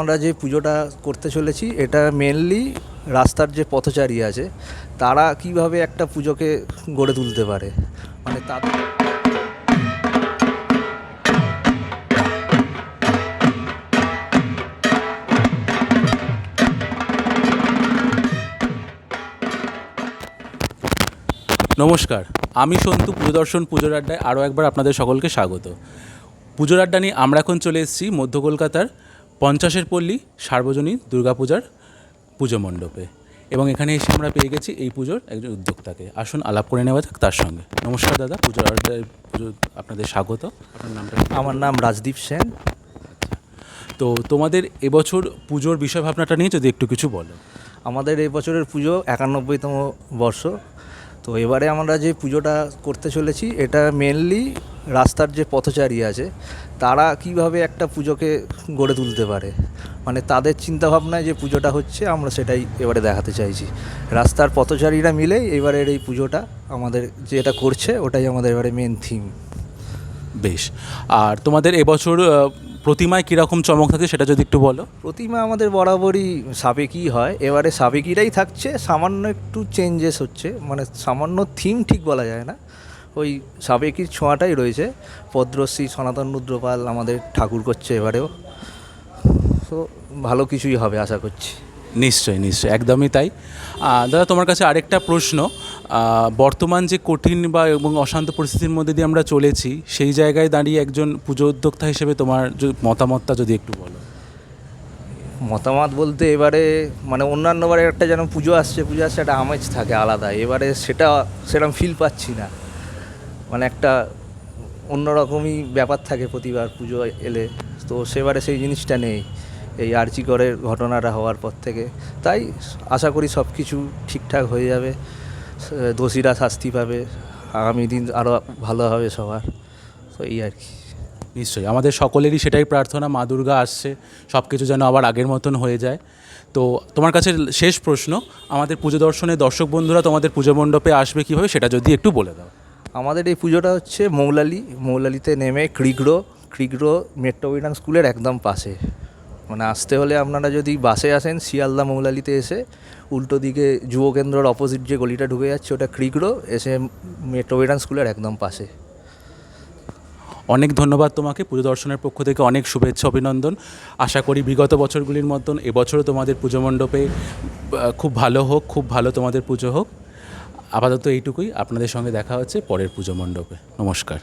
আমরা যে পুজোটা করতে চলেছি, এটা মেনলি রাস্তার যে পথচারী আছে, তারা কীভাবে একটা পুজোকে গড়ে তুলতে পারে? মানে তাদের নমস্কার, আমি সন্তু, পুজোদর্শন পুজোর আড্ডায় আরও একবার আপনাদের সকলকে স্বাগত। পুজোর আড্ডা নিয়ে আমরা এখন চলে এসেছি মধ্য কলকাতার পঞ্চাশের পল্লী সার্বজনীন দুর্গাপূজার পুজো মণ্ডপে। এবং এখানে এসে আমরা পেয়ে গেছি এই পুজোর একজন উদ্যোক্তাকে। আসুন আলাপ করে নেওয়া যাক তার সঙ্গে। নমস্কার দাদা পুজোর পুজো আপনাদের স্বাগত। আপনার নামটা আমার নাম রাজদীপ সেন। তো তোমাদের এবছর পুজোর বিষয় ভাবনাটা নিয়ে যদি একটু কিছু বলো। আমাদের এই বছরের পুজো একানব্বইতম বর্ষ। তো এবারে আমরা যে পুজোটা করতে চলেছি এটা মেনলি রাস্তার যে পথচারী আছে তারা কীভাবে একটা পুজোকে গড়ে তুলতে পারে? মানে তাদের চিন্তাভাবনায় যে পুজোটা হচ্ছে আমরা সেটাই এবারে দেখাতে চাইছি। রাস্তার পথচারীরা মিলেই এবারের এই পুজোটা আমাদের যেটা করছে ওটাই আমাদের এবারে মেন থিম বেশ। আর তোমাদের এবছর প্রতিমায় কীরকম চমক থাকে সেটা যদি একটু বলো? প্রতিমা আমাদের বরাবরই সাবেকি হয়। এবারে সাবেকিরাই থাকছে। সামান্য একটু চেঞ্জেস হচ্ছে। মানে সামান্য থিম ঠিক বলা যায় না। ওই সাবেকির ছোঁয়াটাই রয়েছে। পদ্মশ্রী সনাতন রুদ্রপাল আমাদের ঠাকুর করছে এবারেও। তো ভালো কিছুই হবে আশা করছি। নিশ্চয়ই নিশ্চয়ই একদমই তাই। দাদা তোমার কাছে আরেকটা প্রশ্ন। বর্তমান যে কঠিন বা এবং অশান্ত পরিস্থিতির মধ্যে দিয়ে আমরা চলেছি সেই জায়গায় দাঁড়িয়ে একজন পুজো উদ্যোক্তা হিসেবে তোমার মতামতটা যদি একটু বলো। মতামত বলতে এবারে মানে অন্যান্যবারে একটা যেন পুজো আসছে পুজো আসছে একটা আমেজ থাকে আলাদা এবারে সেটা সেরকম ফিল পাচ্ছি না। মানে একটা অন্যরকমই ব্যাপার থাকে প্রতিবার পুজো এলে। তো সেবারে সেই জিনিসটা নেই। এই আর্চিকরের ঘটনাটা হওয়ার পর থেকে। তাই আশা করি সব কিছু ঠিকঠাক হয়ে যাবে। দোষীরা শাস্তি পাবে। আগামী দিন আরও ভালো হবে সবার। তো এই আর কি। নিশ্চয়ই। আমাদের সকলেরই সেটাই প্রার্থনা, মা দুর্গা আসছে সব কিছু যেন আবার আগের মতন হয়ে যায়। তো তোমার কাছে শেষ প্রশ্ন, আমাদের পুজো দর্শনে দর্শক বন্ধুরা তোমাদের পুজো মণ্ডপে আসবে কীভাবে সেটা যদি একটু বলে দাও। আমাদের এই পুজোটা হচ্ছে মৌলালি। মৌলালিতে নেমে ক্রিগ্রো ক্রিগ্রো মেট্রোপলিটন স্কুলের একদম পাশে। মানে আসতে হলে আপনারা যদি বাসে আসেন, শিয়ালদা মৌলালিতে এসে উল্টো দিকে যুব কেন্দ্রর অপোজিট যে গলিটা ঢুকে যাচ্ছে, ওটা ক্রিগ্রো এসে মেট্রোপলিটন স্কুলের একদম পাশে। অনেক ধন্যবাদ তোমাকে। পুজো দর্শনের পক্ষ থেকে অনেক শুভেচ্ছা, অভিনন্দন। আশা করি বিগত বছরগুলির মতন এবছরও তোমাদের পুজো মণ্ডপে খুব ভালো হোক, খুব ভালো তোমাদের পুজো হোক। আপাতত এইটুকুই। আপনাদের সঙ্গে দেখা হচ্ছে পরের পুজো মণ্ডপে। নমস্কার।